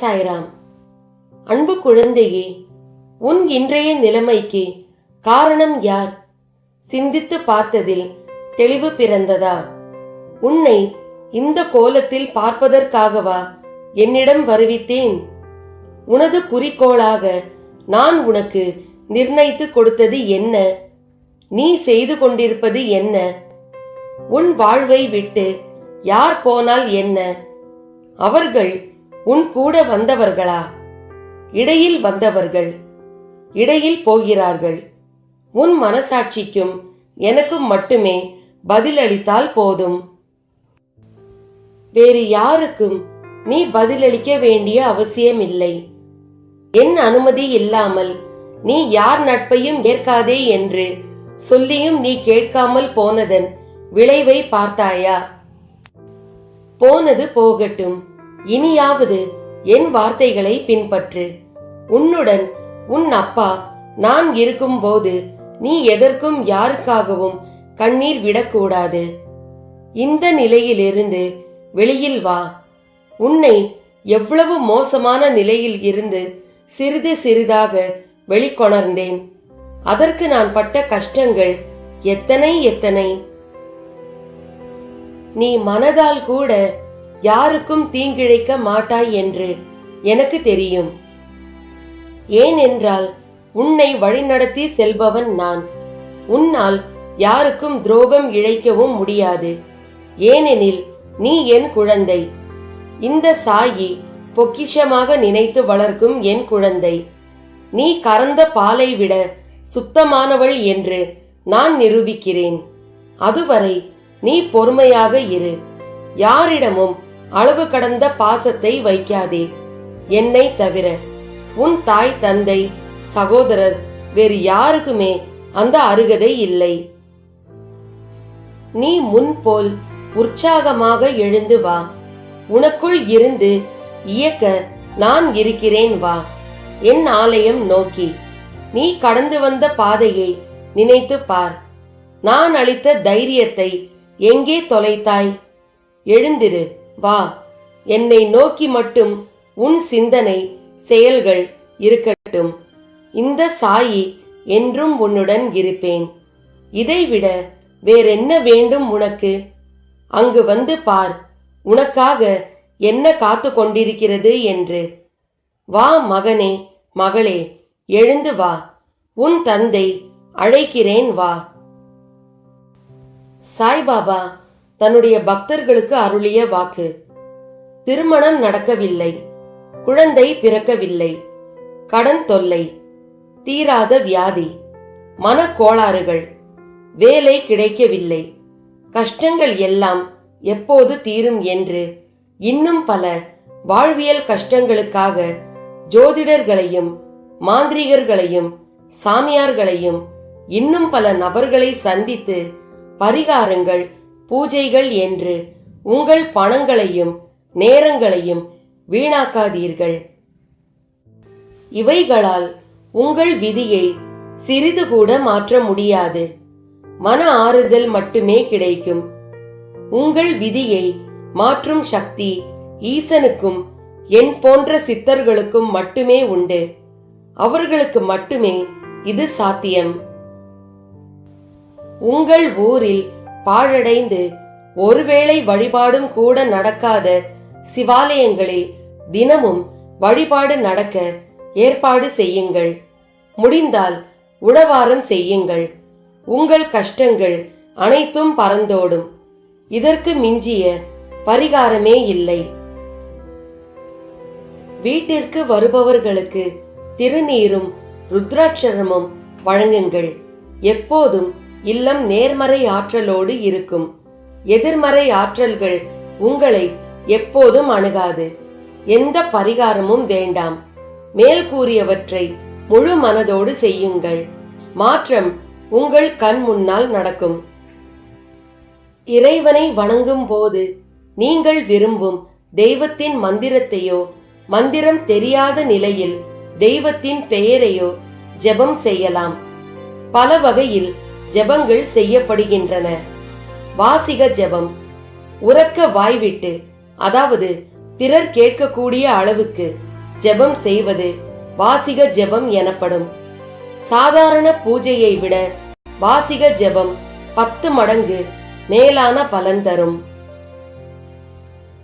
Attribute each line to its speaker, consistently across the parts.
Speaker 1: சாய்ராம். அன்பு குழந்தையே உன் இன்றைய நிலைமைக்கு காரணம் யார்? சிந்தித்து பார்த்ததில் தெளிவு பிறந்ததா? உன்னை இந்த கோலத்தில் பார்ப்பதற்காகவா என்னிடம் வருவித்தேன்? உனது குறிக்கோளாக நான் உனக்கு நிர்ணயித்து கொடுத்தது என்ன? நீ செய்து கொண்டிருப்பது என்ன? உன் வாழ்வை விட்டு யார் போனால் என்ன? அவர்கள் உன் கூட வந்தவர்களா? இடையில் வந்தவர்கள் இடையில் போகிறார்கள். உன் மனசாட்சிக்கும் எனக்கும் மட்டுமே பதிலளித்தால் போதும். வேறு யாருக்கும் நீ பதிலளிக்க வேண்டிய அவசியம் இல்லை என் அனுமதி இல்லாமல் நீ யார் நட்பையும் ஏற்காதே என்று சொல்லியும் நீ கேட்காமல் போனதன் விளைவை பார்த்தாயா? போனது போகட்டும். இனியாவது என் வார்த்தைகளை பின்பற்று. உன்னுடன் உன் அப்பா நான் இருக்கும்போது நீ எதற்கும் யாருக்காகவும் கண்ணீர் விடக்கூடாது. இந்த நிலையிலிருந்து வெளியில் வா. உன்னை எவ்வளவு மோசமான நிலையில் இருந்து சிறிது சிறிதாக வெளிக்கொணர்ந்தேன். அதற்கு நான் பட்ட கஷ்டங்கள் எத்தனை எத்தனை. நீ மனதால் கூட யாருக்கும் தீங்கிழைக்க மாட்டாய் என்று எனக்கு தெரியும். ஏனென்றால் உன்னை வழிநடத்தி செல்பவன் நான். உன்னால் யாருக்கும் துரோகம் இழைக்கவும் முடியாது. ஏனெனில் நீ என் குழந்தை. இந்த சாயி பொக்கிஷமாக நினைத்து வளர்க்கும் என் குழந்தை. நீ கறந்த பாலை விட சுத்தமானவள் என்று நான் நிரூபிக்கிறேன். அதுவரை நீ பொறுமையாக இரு. யாரிடமும் அளவு கடந்த பாசத்தை வைக்காதே. என்னை தவிர உன் தாய் தந்தை சகோதரர் வேறு யாருக்குமே அந்த அருகதை இல்லை. நீ முன் போல் உற்சாகமாக எழுந்து வா. உனக்குள் இருந்து இயக்க நான் இருக்கிறேன் வா. என் ஆலயம் நோக்கி. நீ கடந்து வந்த பாதையை நினைத்து பார். நான் அளித்த தைரியத்தை எங்கே தொலைத்தாய்? எழுந்திரு. வா என்னை நோக்கி மட்டும் உன் சிந்தனை செயல்கள் இருக்கட்டும். இந்த சாயி என்றும் உன்னுடன் இருப்பேன். இதைவிட வேறென்ன வேண்டும் உனக்கு? அங்கு வந்து பார் உனக்காக என்ன காத்து கொண்டிருக்கிறது என்று. வா மகனே மகளே எழுந்து வா உன் தந்தை அழைக்கிறேன் வா. சாய்பாபா தன்னுடைய பக்தர்களுக்கு அருளிய வாக்கு. திருமணம் நடக்கவில்லை. குழந்தை பிறக்கவில்லை. கடன் தொல்லை. தீராத வியாதி. மனக்கோளாறுகள். வேலை கிடைக்கவில்லை. கஷ்டங்கள் எல்லாம் எப்போது தீரும் என்று இன்னும் பல வாழ்வியல் கஷ்டங்களுக்காக ஜோதிடர்களையும் மாந்திரிகர்களையும் சாமியார்களையும் இன்னும் பல நபர்களை சந்தித்து பரிகாரங்கள் பூஜைகள் என்று உங்கள் பணங்களையும் நேரங்களையும் வீணாக்காதீர்கள். இவைகளால் உங்கள் விதியை சிறிது கூட மாற்ற முடியாது. மன ஆறுதல் மட்டுமே கிடைக்கும். உங்கள் விதியை மாற்றும் சக்தி ஈசனுக்கும் என் போன்ற சித்தர்களுக்கும் மட்டுமே உண்டு. அவர்களுக்கு மட்டுமே இது சாத்தியம். உங்கள் ஊரில் பாழடைந்து ஒருவேளை வழிபாடும் கூட நடக்காத சிவாலயங்களில் தினமும் வழிபாடு நடக்க ஏற்பாடு செய்யுங்கள். முடிந்தால் உணவாரம் செய்யுங்கள். உங்கள் கஷ்டங்கள் அனைத்தும் பறந்தோடும். இதற்கு மிஞ்சிய பரிகாரமே இல்லை. வீட்டிற்கு வருபவர்களுக்கு திருநீரும் ருத்ராட்சரமும் வழங்குங்கள். எப்போதும் இல்லம் நேர்மறை ஆற்றலோடு இருக்கும். எதிர்மறை ஆற்றல்கள் உங்களை எப்போதும் அணுகாது. எந்த பரிகாரமும் வேண்டாம். மேல் கூறியவற்றை முழு மனதோடு செய்யுங்கள். மாற்றம் உங்கள் கண் முன்னால் நடக்கும். இறைவனை வணங்கும் போது நீங்கள் விரும்பும் தெய்வத்தின் மந்திரத்தையோ மந்திரம் தெரியாத நிலையில் தெய்வத்தின் பெயரையோ ஜெபம் செய்யலாம். பல வகையில் ஜெபங்கள் செய்யப்படுகின்றன. வாசிக ஜெபம். உறக்க வாய்விட்டு அதாவது பிறர் கேட்கக்கூடிய அளவுக்கு ஜெபம் செய்வது வாசிக ஜெபம் எனப்படும். சாதாரண பூஜையை விட வாசிக ஜெபம் பத்து மடங்கு மேலான பலன் தரும்.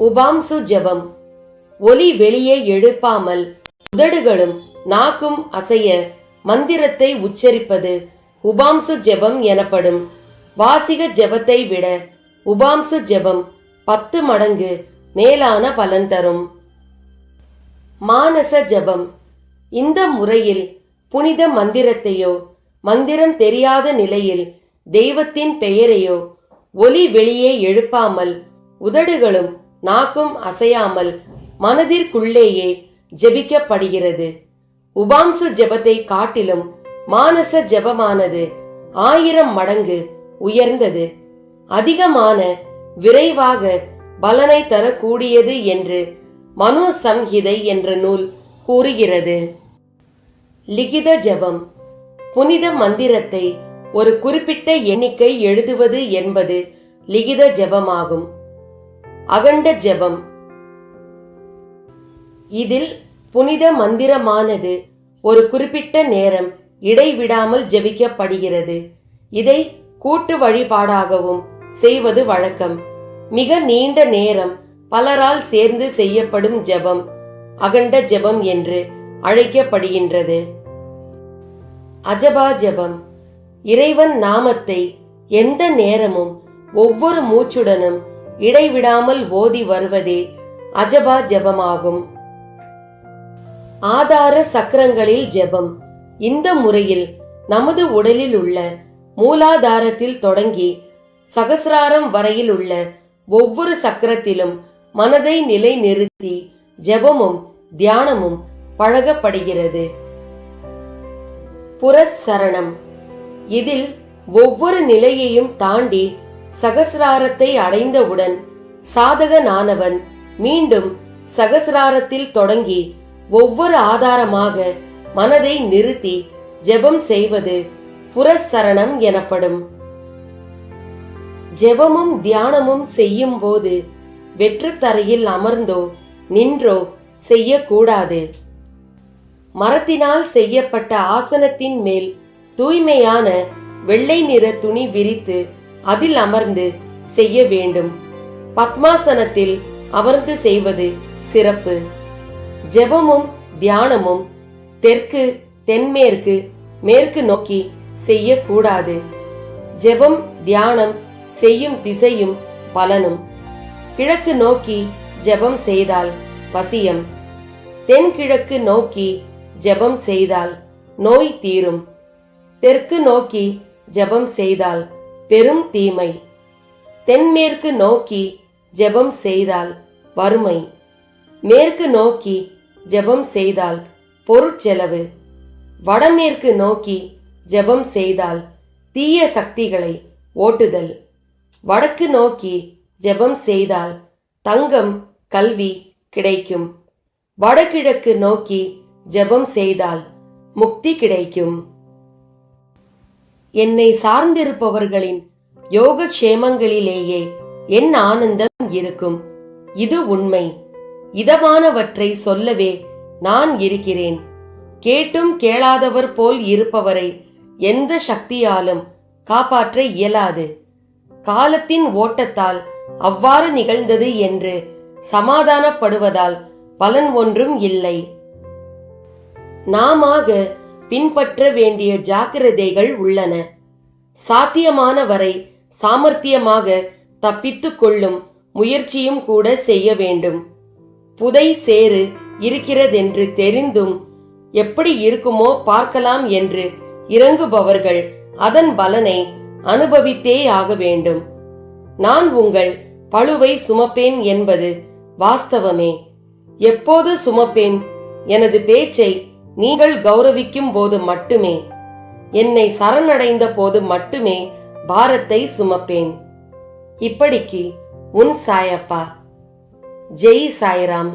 Speaker 1: உபாம்சு ஜெபம். ஒலி வெளியே எழுப்பாமல் உதடுகளும் நாக்கும் அசைய மந்திரத்தை உச்சரிப்பது உபாம்சு ஜெபம் எனப்படும். வாசிக ஜெபத்தை விட உபாம்சு ஜெபம் பத்து மடங்கு மேலான பலன் தரும். மானச ஜெபம். இந்த முறையில் புனித மந்திரத்தையோ மந்திரம் தெரியாத நிலையில் தெய்வத்தின் பெயரையோ ஒலி வெளியே எழுப்பாமல் உதடுகளும் நாக்கும் அசையாமல் மனதிற்குள்ளேயே ஜெபிக்கப்படுகிறது. உபாம்சு ஜெபத்தை காட்டிலும் மானச ஜெபமானது ஆயிரம் மடங்கு உயர்ந்தது. அதிகமான விரைவாக பலனை தரக்கூடியது என்று மனோ சம்ஹிதை என்ற நூல் கூறுகிறது. லிகித ஜெபம். புனித மந்திரத்தை ஒரு குறிப்பிட்ட எண்ணிக்கை எழுதுவது என்பது லிகித ஜபமாகும். அகண்ட ஜெபம். இதில் புனித மந்திரமானது ஒரு குறிப்பிட்ட நேரம் இடைவிடாமல் ஜெபிக்கப்படுகிறது. இதை கூட்டு வழிபாடாகவும் செய்வது வழக்கம். மிக நீண்ட நேரம் பலரால் சேர்ந்து செய்யப்படும் ஜெபம் அகண்ட ஜெபம் என்று அழைக்கப்படுகின்றது. அஜபா ஜெபம். இறைவன் நாமத்தை எந்த நேரமும் ஒவ்வொரு மூச்சுடனும் இடைவிடாமல் ஓதி வருவதே அஜபா ஜெபமாகும். ஆதார சக்கரங்களில் ஜெபம். இந்த முறையில் நமது உடலில் உள்ள மூலாதாரத்தில் தொடங்கி சகசிராரம் வரையில் உள்ள ஒவ்வொரு சக்கரத்திலும் மனதை நிலை நிறுத்தி ஜெபமும் தியானமும் பழகப்படுகிறது. புரசரணம். இதில் ஒவ்வொரு நிலையையும் தாண்டி சகசிராரத்தை அடைந்தவுடன் சாதகனானவன் மீண்டும் சகசிராரத்தில் தொடங்கி ஒவ்வொரு ஆதாரமாக மனதை நிறுத்தி ஜெபம் செய்வது புறசரணம் எனப்படும். ஜெபமும் தியானமும் செய்யும் போது வெற்றுத்தரையில் அமர்ந்தோ நின்றோ செய்யக்கூடாது. மரத்தினால் செய்யப்பட்ட ஆசனத்தின் மேல் தூய்மையான வெள்ளை நிற துணி விரித்து அதில் அமர்ந்து செய்ய வேண்டும். பத்மாசனத்தில் அமர்ந்து செய்வது சிறப்பு. ஜெபமும் தியானமும் தெற்கு தென்மேற்கு மேற்கு நோக்கி செய்யக்கூடாது. ஜெபம் தியானம் செய்யும் திசையும் பலனும். கிழக்கு நோக்கி ஜெபம் செய்தால் வசியம். தென்கிழக்கு நோக்கி ஜெபம் செய்தால் நோய் தீரும். தெற்கு நோக்கி ஜெபம் செய்தால் பெரும் தீமை. தென்மேற்கு நோக்கி ஜெபம் செய்தால் வறுமை. மேற்கு நோக்கி ஜெபம் செய்தால் பொருட்செலவு. வடமேற்கு நோக்கி ஜெபம் செய்தால் தீய சக்திகளை ஓட்டுதல். வடக்கு நோக்கி ஜெபம் செய்தால் தங்கம் கல்வி கிடைக்கும். வடகிழக்கு நோக்கி ஜெபம் செய்தால் முக்தி கிடைக்கும். என்னை சார்ந்திருப்பவர்களின் யோகக்ஷேமங்களிலேயே என் ஆனந்தம் இருக்கும். இது உண்மை. இதமானவற்றை சொல்லவே நான் இருக்கிறேன். கேட்டும் கேளாதவர் போல் இருப்பவரை எந்த சக்தியாலும் காப்பாற்ற இயலாது. காலத்தின் ஓட்டத்தால் அவ்வாறு நிகழ்ந்தது என்று சமாதானப்படுவதால் பலன் ஒன்றும் இல்லை. நாமாக பின்பற்ற வேண்டிய ஜாக்கிரதைகள் உள்ளன. சாத்தியமான வரை சாமர்த்தியமாக தப்பித்துக் கொள்ளும் முயற்சியும் கூட செய்ய வேண்டும். புதை சேறு இருக்கிறதென்று தெரிந்தும் எப்படி இருக்குமோ பார்க்கலாம் என்று இறங்குபவர்கள் அதன் பலனை அனுபவித்தே ஆக வேண்டும். நான் உங்கள் பழுவை சுமப்பேன் என்பது வாஸ்தவமே. எப்போது சுமப்பேன்? எனது பேச்சை நீங்கள் கௌரவிக்கும் போது மட்டுமே. என்னை சரணடைந்த போது மட்டுமே பாரத்தை சுமப்பேன். இப்படிக்கு உன் சாயப்பா. ஜெய் சாய்ராம்.